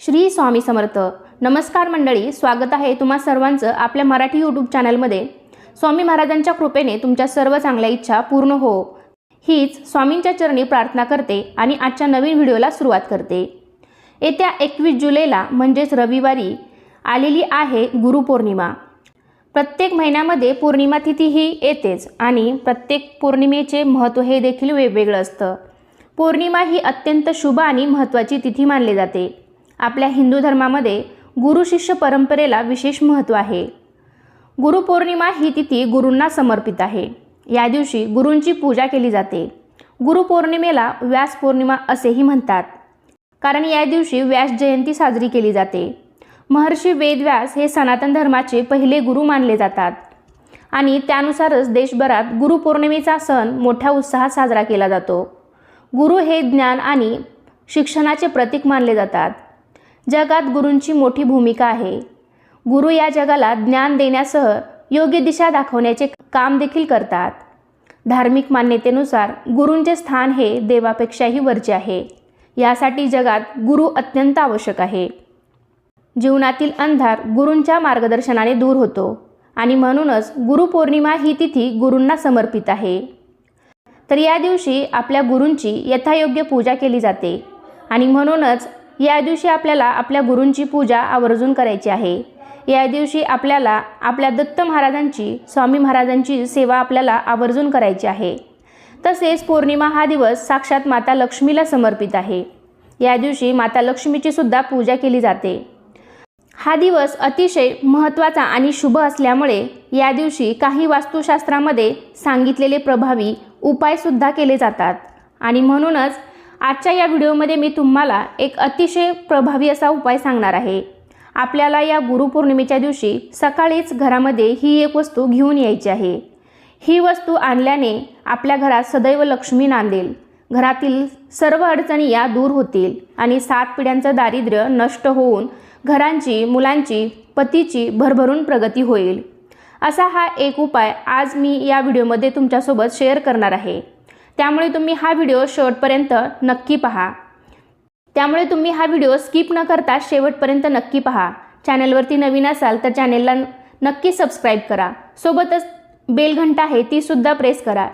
श्री स्वामी समर्थ. नमस्कार मंडळी स्वागत आहे तुम्हा सर्वांचं आपल्या मराठी यूट्यूब चॅनलमध्ये स्वामी महाराजांच्या कृपेने तुमच्या सर्व चांगल्या इच्छा पूर्ण हो. हीच स्वामींच्या चरणी प्रार्थना करते आणि आजच्या नवीन व्हिडिओला सुरुवात करते. येत्या एकवीस जुलैला म्हणजेच रविवारी आलेली आहे गुरुपौर्णिमा प्रत्येक महिन्यामध्ये पौर्णिमा तिथी ही येतेच आणि प्रत्येक पौर्णिमेचे महत्त्व हे देखील वेगवेगळं असतं. पौर्णिमा ही अत्यंत शुभ आणि महत्त्वाची तिथी मानली जाते. आपल्या हिंदू धर्मामध्ये गुरु शिष्य परंपरेला विशेष महत्त्व आहे. गुरुपौर्णिमा ही तिथी गुरूंना समर्पित आहे. या दिवशी गुरूंची पूजा केली जाते. गुरुपौर्णिमेला व्यास पौर्णिमा असेही म्हणतात. कारण या दिवशी व्यास जयंती साजरी केली जाते. महर्षी वेदव्यास हे सनातन धर्माचे पहिले गुरु मानले जातात. आणि त्यानुसारच देशभरात गुरुपौर्णिमेचा सण मोठ्या उत्साहात साजरा केला जातो. गुरु हे ज्ञान आणि शिक्षणाचे प्रतीक मानले जातात. जगात गुरूंची मोठी भूमिका आहे. गुरु या जगाला ज्ञान देण्यासह योग्य दिशा दाखवण्याचे काम देखील करतात. धार्मिक मान्यतेनुसार गुरूंचे स्थान हे देवापेक्षाही वरचे आहे. यासाठी जगात गुरु अत्यंत आवश्यक आहे. जीवनातील अंधार गुरूंच्या मार्गदर्शनाने दूर होतो आणि म्हणूनच गुरुपौर्णिमा ही तिथी गुरूंना समर्पित आहे. तर या दिवशी आपल्या गुरूंची यथायोग्य पूजा केली जाते आणि म्हणूनच या दिवशी आपल्याला आपल्या गुरूंची पूजा आवर्जून करायची आहे. या दिवशी आपल्याला आपल्या दत्त महाराजांची स्वामी महाराजांची सेवा आपल्याला आवर्जून करायची आहे. तसेच पौर्णिमा हा दिवस साक्षात माता लक्ष्मीला समर्पित आहे. या दिवशी माता लक्ष्मीची सुद्धा पूजा केली जाते. हा दिवस अतिशय महत्त्वाचा आणि शुभ असल्यामुळे या दिवशी काही वास्तुशास्त्रामध्ये सांगितलेले प्रभावी उपायसुद्धा केले जातात. आणि म्हणूनच आजच्या या व्हिडिओमध्ये मी तुम्हाला एक अतिशय प्रभावी असा उपाय सांगणार आहे. आपल्याला या गुरुपौर्णिमेच्या दिवशी सकाळीच घरामध्ये ही एक वस्तू घेऊन यायची आहे. ही वस्तू आणल्याने आपल्या घरात सदैव लक्ष्मी नांदेल. घरातील सर्व अडचणी या दूर होतील आणि सात पिढ्यांचं दारिद्र्य नष्ट होऊन घरांची मुलांची पतीची भरभरून प्रगती होईल. असा हा एक उपाय आज मी या व्हिडिओमध्ये तुमच्यासोबत शेअर करणार आहे. त्यामुळे तुम्ही हा व्हिडिओ शेवटपर्यंत नक्की पहा. त्यामुळे तुम्ही हा व्हिडिओ स्किप न करता शेवटपर्यंत नक्की पहा. चॅनलवरती नवीन असाल तर चॅनेलला नक्की सबस्क्राईब करा. सोबतच बेल घंटा आहे तीसुद्धा प्रेस करा.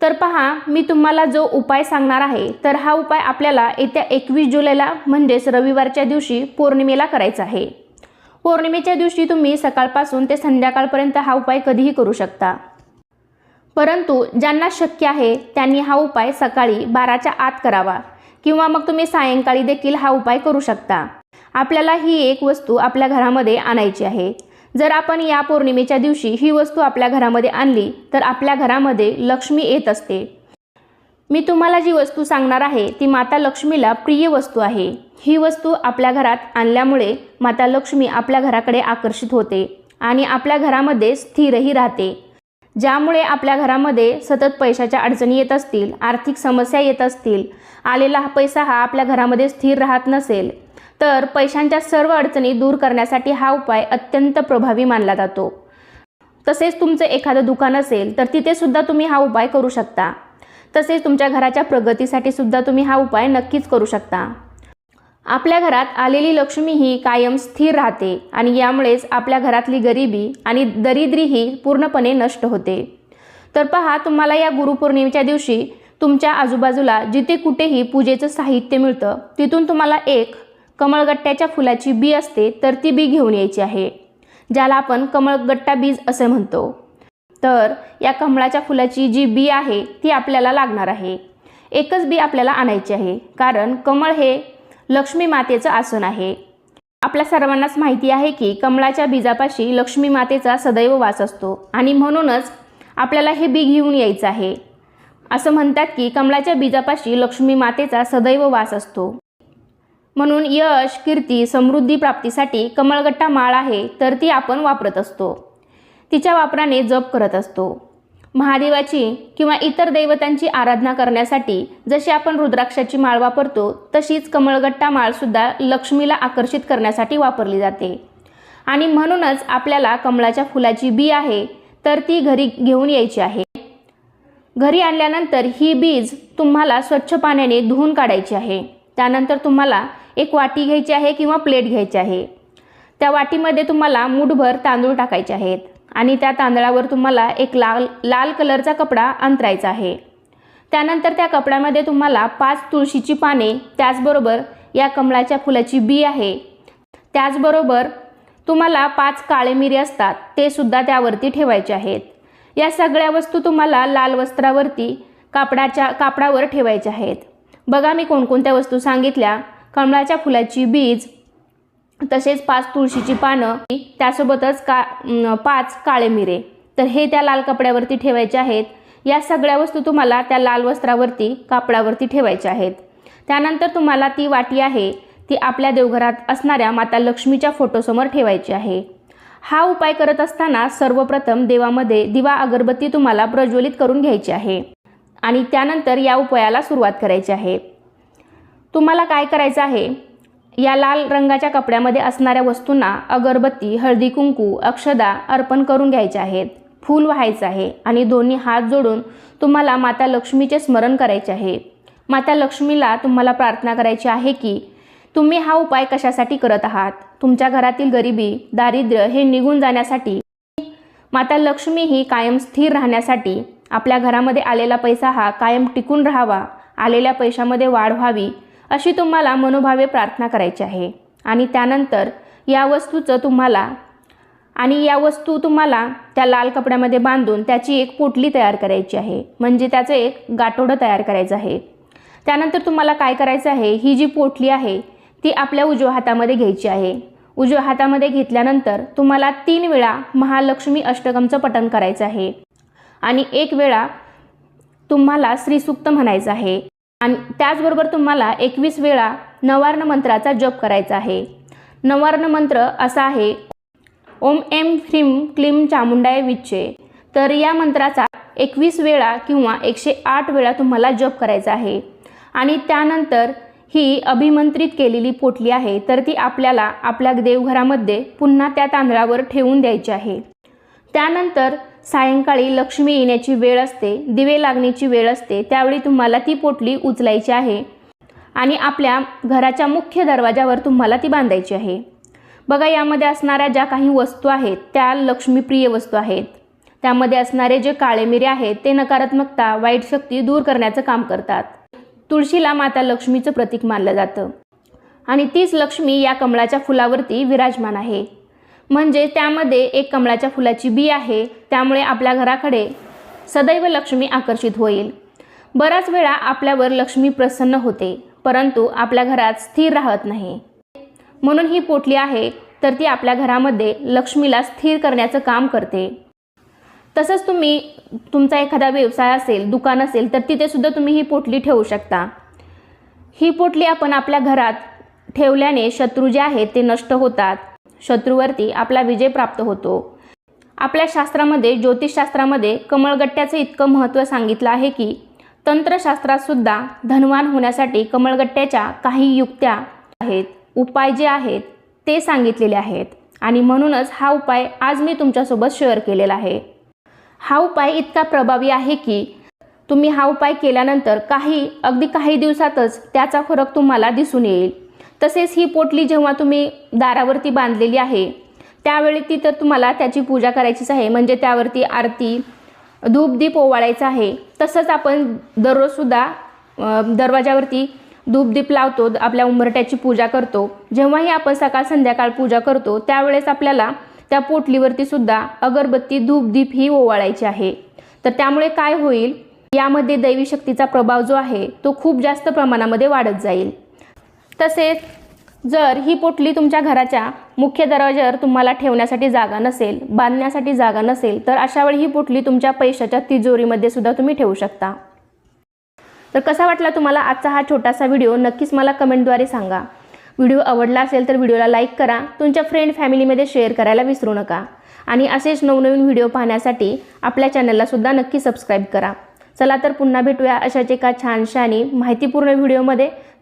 तर पहा मी तुम्हाला जो उपाय सांगणार आहे तर हा उपाय आपल्याला येत्या एकवीस जुलैला म्हणजेच रविवारच्या दिवशी पौर्णिमेला करायचा आहे. पौर्णिमेच्या दिवशी तुम्ही सकाळपासून ते संध्याकाळपर्यंत हा उपाय कधीही करू शकता. परंतु ज्यांना शक्य आहे त्यांनी हा उपाय सकाळी बाराच्या आत करावा किंवा मग तुम्ही सायंकाळी देखील हा उपाय करू शकता. आपल्याला ही एक वस्तू आपल्या घरामध्ये आणायची आहे. जर आपण या पौर्णिमेच्या दिवशी ही वस्तू आपल्या घरामध्ये आणली तर आपल्या घरामध्ये लक्ष्मी येत असते. मी तुम्हाला जी वस्तू सांगणार आहे ती माता लक्ष्मीला प्रिय वस्तू आहे. ही वस्तू आपल्या घरात आणल्यामुळे माता लक्ष्मी आपल्या घराकडे आकर्षित होते आणि आपल्या घरामध्ये स्थिरही राहते. ज्यामुळे आपल्या घरामध्ये सतत पैशाच्या अडचणी येत असतील आर्थिक समस्या येत असतील आलेला हा पैसा हा आपल्या घरामध्ये स्थिर राहत नसेल तर पैशांच्या सर्व अडचणी दूर करण्यासाठी हा उपाय अत्यंत प्रभावी मानला जातो. तसेच तुमचं एखादं दुकान असेल तर तिथेसुद्धा तुम्ही हा उपाय करू शकता. तसेच तुमच्या घराच्या प्रगतीसाठी सुद्धा तुम्ही हा उपाय नक्कीच करू शकता. आपल्या घरात आलेली लक्ष्मी ही कायम स्थिर राहते आणि यामुळेच आपल्या घरातली गरिबी आणि दरिद्री ही पूर्णपणे नष्ट होते. तर पहा तुम्हाला या गुरुपौर्णिमेच्या दिवशी तुमच्या आजूबाजूला जिथे कुठेही पूजेचं साहित्य मिळतं तिथून तुम्हाला एक कमळगट्ट्याच्या फुलाची बी असते तर ती बी घेऊन यायची आहे ज्याला आपण कमळगट्टा बीज असे म्हणतो. तर या कमळाच्या फुलाची जी बी आहे ती आपल्याला लागणार आहे. एकच बी आपल्याला आणायची आहे कारण कमळ हे लक्ष्मी मातेचं आसन आहे. आपल्या सर्वांनाच माहिती आहे की कमळाच्या बीजापाशी लक्ष्मी मातेचा सदैव वास असतो आणि म्हणूनच आपल्याला हे बी घेऊन यायचं आहे. असं म्हणतात की कमळाच्या बीजापाशी लक्ष्मी मातेचा सदैव वास असतो. म्हणून यश कीर्ती समृद्धी प्राप्तीसाठी कमळगट्टा माळ आहे तर ती आपण वापरत असतो. तिच्या वापराने जप करत असतो. महादेवाची किंवा इतर दैवतांची आराधना करण्यासाठी जशी आपण रुद्राक्षाची माळ वापरतो तशीच कमळगट्टा माळसुद्धा लक्ष्मीला आकर्षित करण्यासाठी वापरली जाते. आणि म्हणूनच आपल्याला कमळाच्या फुलाची बी आहे तर ती घरी घेऊन यायची आहे. घरी आणल्यानंतर ही बीज तुम्हाला स्वच्छ पाण्याने धुवून काढायची आहे. त्यानंतर तुम्हाला एक वाटी घ्यायची आहे किंवा प्लेट घ्यायची आहे. त्या वाटीमध्ये तुम्हाला मुठभर तांदूळ टाकायचे आहेत. आणि त्या तांदळावर तुम्हाला एक लाल लाल कलरचा कपडा अंतरायचा आहे. त्यानंतर त्या कपड्यामध्ये तुम्हाला पाच तुळशीची पाने त्याचबरोबर या कमळाच्या फुलाची बी आहे. त्याचबरोबर तुम्हाला पाच काळे मिरी असतात ते सुद्धा त्यावरती ठेवायचे आहेत. या सगळ्या वस्तू तुम्हाला लाल वस्त्रावरती कापडाच्या कापडावर ठेवायच्या आहेत. बघा मी कोणकोणत्या वस्तू सांगितल्या. कमळाच्या फुलाची बीज तसेच पाच तुळशीची पानं त्यासोबतच का पाच काळे मिरे. तर हे त्या लाल कपड्यावरती ठेवायचे आहेत. या सगळ्या वस्तू तुम्हाला त्या लाल वस्त्रावरती कापडावरती ठेवायच्या आहेत. त्यानंतर तुम्हाला ती वाटी आहे ती आपल्या देवघरात असणाऱ्या माता लक्ष्मीच्या फोटोसमोर ठेवायची आहे. हा उपाय करत असताना सर्वप्रथम देवामध्ये दिवा अगरबत्ती तुम्हाला प्रज्वलित करून घ्यायची आहे आणि त्यानंतर या उपायाला सुरुवात करायची आहे. तुम्हाला काय करायचं आहे? या लाल रंगाच्या कपड्यामध्ये असणाऱ्या वस्तूंना अगरबत्ती हळदी कुंकू अक्षदा अर्पण करून घ्यायचे आहेत. फूल व्हायचं आहे आणि दोन्ही हात जोडून तुम्हाला माता लक्ष्मीचे स्मरण करायचे आहे. माता लक्ष्मीला तुम्हाला प्रार्थना करायची आहे की तुम्ही हा उपाय कशासाठी करत आहात? तुमच्या घरातील गरिबी दारिद्र्य हे निघून जाण्यासाठी माता लक्ष्मी ही कायम स्थिर राहण्यासाठी आपल्या घरामध्ये आलेला पैसा हा कायम टिकून राहावा. आलेल्या पैशामध्ये वाढ व्हावी. अशी तुम्हाला मनोभावे प्रार्थना करायची आहे. आणि त्यानंतर या वस्तूचं तुम्हाला आणि या वस्तू तुम्हाला त्या लाल कपड्यामध्ये बांधून त्याची एक पोटली तयार करायची आहे. म्हणजे त्याचं एक गाठोडं तयार करायचं आहे. त्यानंतर तुम्हाला काय करायचं आहे? ही जी पोटली आहे ती आपल्या उजव्या हातामध्ये घ्यायची आहे. उजव्या हातामध्ये घेतल्यानंतर तुम्हाला तीन वेळा महालक्ष्मी अष्टकमचं पठण करायचं आहे. आणि एक वेळा तुम्हाला श्रीसूक्त म्हणायचं आहे. आणि त्याचबरोबर तुम्हाला एकवीस वेळा नवार्ण मंत्राचा जप करायचा आहे. नवार्ण मंत्र असा आहे ओम एम ह्रीम क्लीम चामुंडाय विच्चे. तर या मंत्राचा एकवीस वेळा किंवा एकशे आठ वेळा तुम्हाला जप करायचा आहे. आणि त्यानंतर ही अभिमंत्रित केलेली पोटली आहे तर ती आपल्याला आपल्या देवघरामध्ये पुन्हा त्या तांदळावर ठेवून द्यायची आहे. त्यानंतर सायंकाळी लक्ष्मी येण्याची वेळ असते दिवे लागण्याची वेळ असते त्यावेळी तुम्हाला ती पोटली उचलायची आहे. आणि आपल्या घराच्या मुख्य दरवाजावर तुम्हाला ती बांधायची आहे. बघा यामध्ये असणाऱ्या ज्या काही वस्तू आहेत त्या लक्ष्मीप्रिय वस्तू आहेत. त्यामध्ये असणारे जे काळे मिरे आहेत ते नकारात्मकता वाईट शक्ती दूर करण्याचं काम करतात. तुळशीला माता लक्ष्मीचं प्रतीक मानलं जातं. आणि तीच लक्ष्मी या कमळाच्या फुलावरती विराजमान आहे. म्हणजे त्यामध्ये एक कमळाच्या फुलाची बी आहे. त्यामुळे आपल्या घराकडे सदैव लक्ष्मी आकर्षित होईल. बराच वेळा आपल्यावर लक्ष्मी प्रसन्न होते परंतु आपल्या घरात स्थिर राहत नाही. म्हणून ही पोटली आहे तर ती आपल्या घरामध्ये लक्ष्मीला स्थिर करण्याचं काम करते. तसंच तुम्ही तुमचा एखादा व्यवसाय असेल दुकान असेल तर तिथेसुद्धा तुम्ही ही पोटली ठेवू शकता. ही पोटली आपण आपल्या घरात ठेवल्याने शत्रू जे आहेत ते नष्ट होतात. शत्रूवरती आपला विजय प्राप्त होतो. आपल्या शास्त्रामध्ये ज्योतिषशास्त्रामध्ये कमळगट्ट्याचं इतकं महत्त्व सांगितलं आहे की तंत्रशास्त्रातसुद्धा धनवान होण्यासाठी कमळगट्ट्याच्या काही युक्त्या आहेत उपाय जे आहेत ते सांगितलेले आहेत. आणि म्हणूनच हा उपाय आज मी तुमच्यासोबत शेअर केलेला आहे. हा उपाय इतका प्रभावी आहे की तुम्ही हा उपाय केल्यानंतर काही अगदी काही दिवसातच त्याचा फरक तुम्हाला दिसून येईल. तसेच ही पोटली जेव्हा तुम्ही दारावरती बांधलेली आहे त्यावेळी ती तर तुम्हाला त्याची पूजा करायचीच आहे. म्हणजे त्यावरती आरती धूपदीप ओवाळायचा आहे. तसंच आपण दररोजसुद्धा दरवाजावरती धूपदीप लावतो आपल्या उंबरट्याची पूजा करतो. जेव्हाही आपण सकाळ संध्याकाळ पूजा करतो त्यावेळेस आपल्याला त्या पोटलीवरती सुद्धा अगरबत्ती धूपदीप ही ओवाळायची आहे. तर त्यामुळे काय होईल? यामध्ये दैवी शक्तीचा प्रभाव जो आहे तो खूप जास्त प्रमाणामध्ये वाढत जाईल. तसेच जर ही पोटली तुमच्या घराच्या मुख्य दरवाज्यावर तुम्हाला ठेवण्यासाठी जागा नसेल बांधण्यासाठी जागा नसेल तर अशा वेळी ही पोटली तुमच्या पैशाच्या तिजोरीमध्ये सुद्धा तुम्ही ठेवू शकता. तर कसा वाटला तुम्हाला आजचा हा छोटासा व्हिडिओ? नक्कीच मला कमेंटद्वारे सांगा. व्हिडिओ आवडला असेल तर व्हिडिओला लाईक करा. तुमच्या फ्रेंड फॅमिलीमध्ये शेअर करायला विसरू नका. आणि असेच नवनवीन व्हिडिओ पाहण्यासाठी आपल्या चॅनलला सुद्धा नक्की सबस्क्राईब करा. चला तर पुन्हा भेटूया अशाच एका छानशा आणि माहितीपूर्ण व्हिडिओमध्ये.